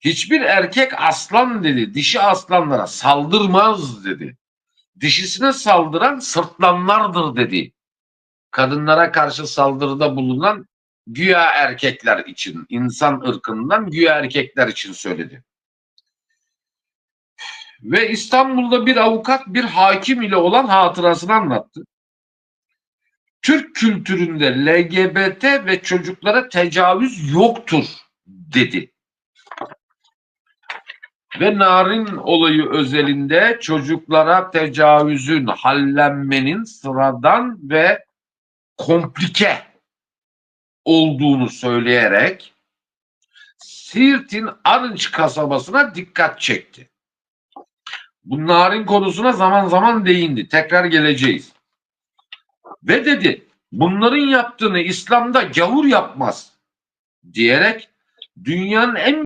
Hiçbir erkek aslan dedi, dişi aslanlara saldırmaz dedi. Dişisine saldıran sırtlanlardır dedi. Kadınlara karşı saldırıda bulunan güya erkekler için, insan ırkından güya erkekler için söyledi. Ve İstanbul'da bir avukat bir hakim ile olan hatırasını anlattı. Türk kültüründe LGBT ve çocuklara tecavüz yoktur dedi. Ve narin olayı özelinde çocuklara tecavüzün, hallenmenin sıradan ve komplike olduğunu söyleyerek Siirt'in Arınç kasabasına dikkat çekti. Bu narin konusuna zaman zaman değindi. Tekrar geleceğiz. Ve dedi bunların yaptığını İslam'da gavur yapmaz diyerek dünyanın en